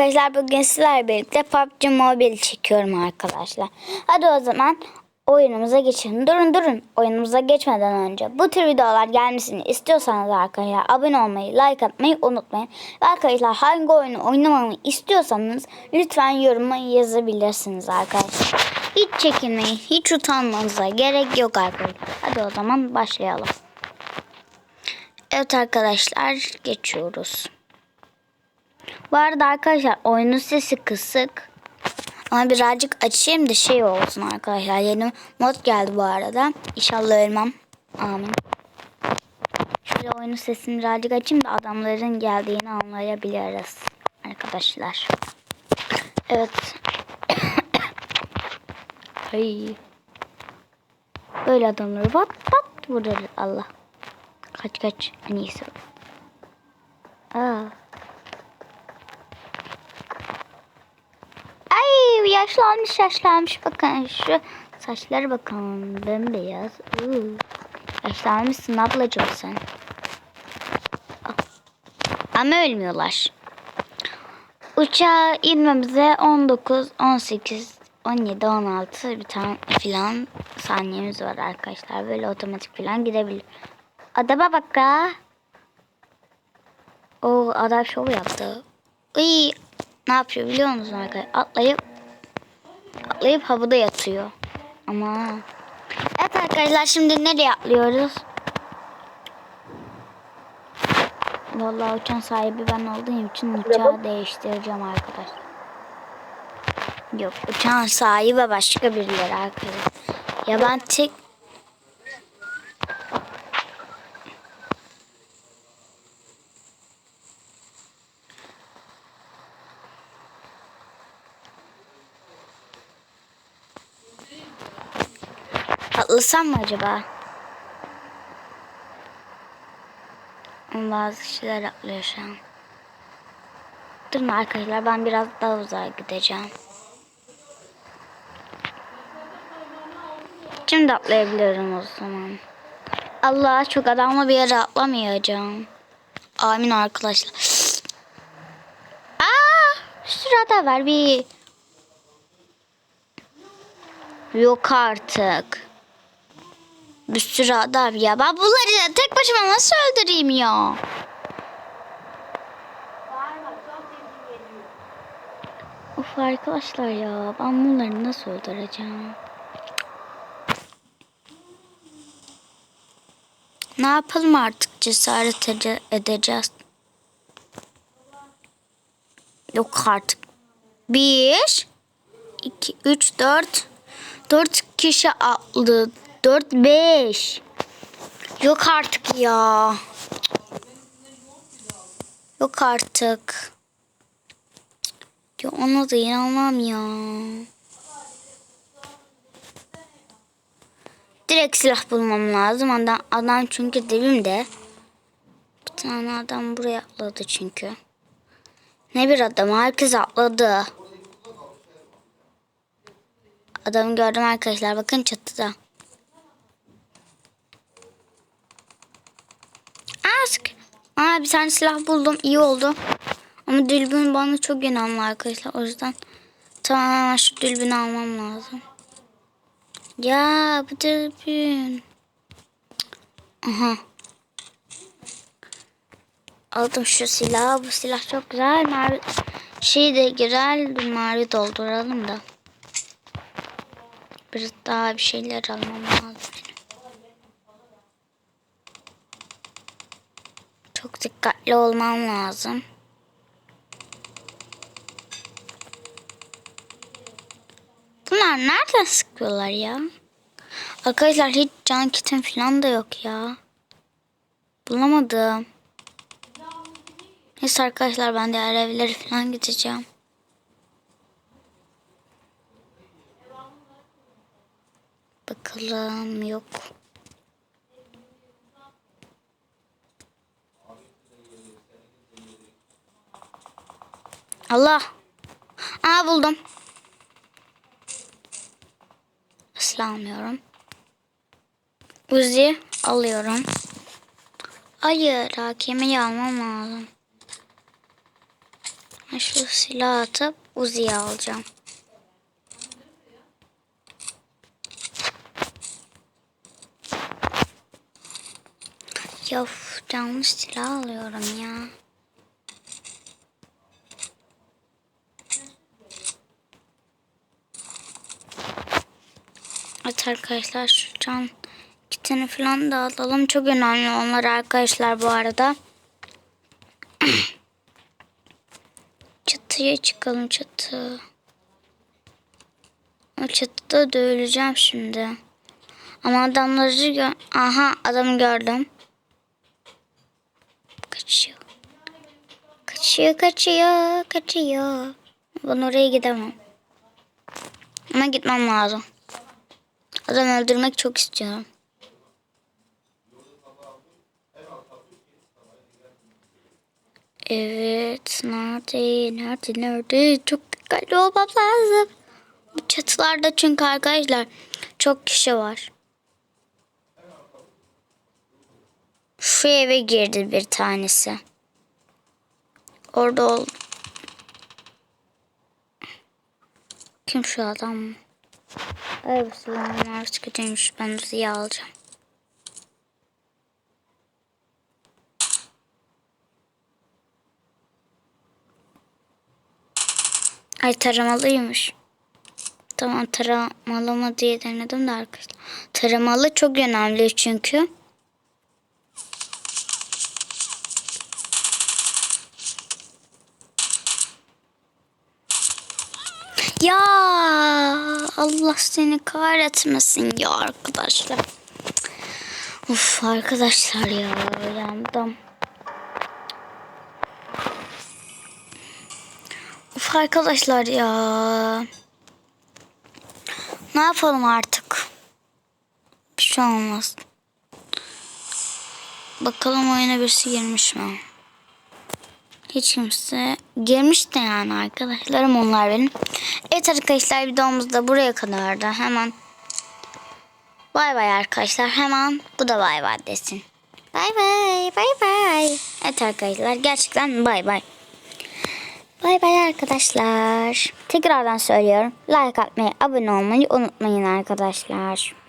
Arkadaşlar bugün sizlerle birlikte PUBG Mobile çekiyorum arkadaşlar. Hadi o zaman oyunumuza geçelim. Durun durun. Oyunumuza geçmeden önce bu tür videolar gelmesini istiyorsanız arkadaşlar abone olmayı, like atmayı unutmayın. Ve arkadaşlar hangi oyunu oynamamı istiyorsanız lütfen yoruma yazabilirsiniz arkadaşlar. Hiç çekinmeyin, hiç utanmanıza gerek yok arkadaşlar. Hadi o zaman başlayalım. Evet arkadaşlar geçiyoruz. Bu arada arkadaşlar oyunun sesi kısık. Ama birazcık açayım da şey olsun arkadaşlar. Yeni mod geldi bu arada. İnşallah ölmem. Amin. Şöyle oyunun sesini birazcık açayım da adamların geldiğini anlayabiliriz. Arkadaşlar. Evet. Ay. Böyle adamları pat pat vururuz Allah. Kaç kaç. En iyisi. Aa. Ay yaşlanmış yaşlanmış bakın şu saçları bakın bembeyaz. Uuu. Yaşlanmışsın ablacığım sen. Ah. Ama ölmüyorlar. Uçağa inmemize 19, 18, 17, 16 bir tane filan saniyemiz var arkadaşlar. Böyle otomatik filan gidebilir. Adama bak ya. O adam şov yaptı. Iy, ne yapıyor biliyor musun arkadaşlar? Atlayıp atlayıp havada yatıyor. Ama evet arkadaşlar şimdi nereye atlıyoruz? Vallahi uçan sahibi ben olduğum için uçağı değiştireceğim arkadaşlar. Yok uçağın sahibi başka birileri arkadaşlar. Ya ben tek Atlasam mı acaba? Ama Bazı kişiler atlıyor şu an. Durun arkadaşlar ben biraz daha uzağa gideceğim. Şimdi atlayabilirim o zaman. Allah çok adamla bir yere atlamayacağım. Amin arkadaşlar. Aa, sırada var bir. Yok artık. Bir sürü adam ya. Ben bunları tek başıma nasıl öldüreyim ya? Of arkadaşlar ya. Ben bunları nasıl öldüreceğim? Ne yapalım artık cesaret ede edeceğiz. Yok artık. Bir, iki, üç, dört. Dört kişi atladı. 4, 5. Yok artık ya. Yok artık. Ya ona da inanmam ya. Direkt silah bulmam lazım. Adam, adam çünkü dibimde. Bir tane adam buraya atladı çünkü. Ne bir adam. Herkes atladı. Adamı gördüm arkadaşlar. Bakın çatıda. Bir tane silah buldum. İyi oldu. Ama dürbün bana çok önemli arkadaşlar. O yüzden tamam hemen şu dürbünü almam lazım. Ya bu dürbün. Aha. Aldım şu silahı. Bu silah çok güzel. Mavi şey de güzel. Mavi dolduralım da. Bir daha bir şeyler almam lazım. Dikkatli olmam lazım. Bunlar nereden sıkıyorlar ya? Arkadaşlar hiç can kitim falan da yok ya. Bulamadım. Neyse arkadaşlar ben diğer evlere falan gideceğim. Bakalım yok. Allah. Aa buldum. Silah almıyorum. Uzi alıyorum. Hayır hakemi almam lazım. Şu silah atıp Uzi'yi alacağım. Ya yanlış silah alıyorum ya. Evet arkadaşlar şu can kitini falan da alalım. Çok önemli onlar arkadaşlar bu arada. Çatıya çıkalım çatı. O çatıda da öleceğim şimdi. Ama adamları gör... Aha adamı gördüm. Kaçıyor. Kaçıyor kaçıyor kaçıyor. Ben oraya gidemem. Ama gitmem lazım. Adam öldürmek çok istiyorum. Evet. Nerede? Nerede? Nerede? Çok dikkatli olmam lazım. Bu çatılarda çünkü arkadaşlar çok kişi var. Şu eve girdi bir tanesi. Orada ol. Kim şu adam? Ay bu silahlar kötüymüş. Ben Ruzi'yi alacağım. Ay taramalıymış. Tamam taramalı mı diye denedim de arkadaşlar. Taramalı çok önemli çünkü. Ya Allah seni kahretmesin ya arkadaşlar. Uf arkadaşlar ya yandım. Uf arkadaşlar ya. Ne yapalım artık? Bir şey olmaz. Bakalım oyuna birisi girmiş mi? Hiç kimse girmiş de yani arkadaşlarım onlar benim. Evet arkadaşlar videomuz da buraya kadardı. Hemen bay bay arkadaşlar. Hemen bu da bay bay desin. Bay bay bay bay. Evet arkadaşlar gerçekten bay bay. Bay bay arkadaşlar. Tekrardan söylüyorum. Like atmayı, abone olmayı unutmayın arkadaşlar.